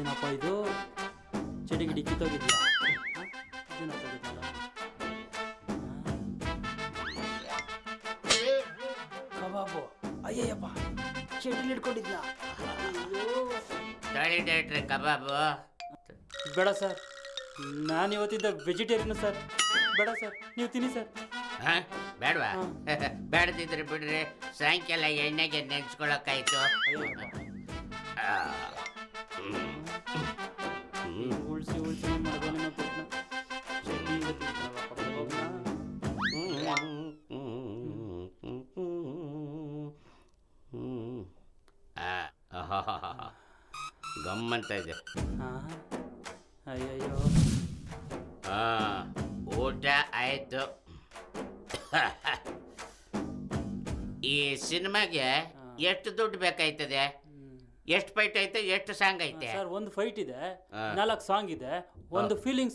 ಏನಪ್ಪ ಇದು? ಚಡಿ ಗಿಡಿ ಕಿತ್ತೋಗಿದ್ಯಾ ಏನಪ್ಪ ಇದೆಲ್ಲ? ಕಬಾಬು. ಅಯ್ಯಯ್ಯಪ್ಪ ಚಡಿಲಿ ಹಿಡ್ಕೊಂಡಿದ್ನ ತಳಿ ಡೇಟ್ರಿ ಕಬಾಬು. ಬೇಡ ಸರ್. ನಾನು ಇವತ್ತಿದ್ದ ವೆಜಿಟೇರಿಯನ್ ಸರ್. ಬೇಡ ಸರ್. ನೀವು ತಿನ್ನಿ ಸರ್. ಹಾ ಬೇಡವಾ ಬೇಡದಿದ್ರೆ ಬಿಡ್ರಿ ಸಾಯಂಕಾಲ ಎಣ್ಣೆಗೆ ನೆನ್ಸ್ಕೊಳಕ್ಕಾಯ್ತು ಆ, ಹ್ಮ್. ಉಳ್ಸಿ ಉಳಿಸಿ ಉಳಿಸಿ ಮಗನ ಕಬಾಬ್ನ. ಆ, ಆಹಾಹಾಹಾ. ಇದೆ ಹಾ ಅಯ್ಯಯ್ಯೋ ಆ, ಊಟ ಆಯ್ತು ಈ ಸಿನಿಮಾಗೆ ಎಷ್ಟು ದುಡ್ಡು ಬೇಕಾಯ್ತದೆ? ಎಷ್ಟು ಫೈಟ್ ಐತೆ? ಎಷ್ಟು ಸಾಂಗ್ ಐತೆ? ಸರ್ ಒಂದು ಫೈಟ್ ಇದೆ. ನಾಲ್ಕು ಸಾಂಗ್ ಇದೆ. ಒಂದು ಫೀಲಿಂಗ್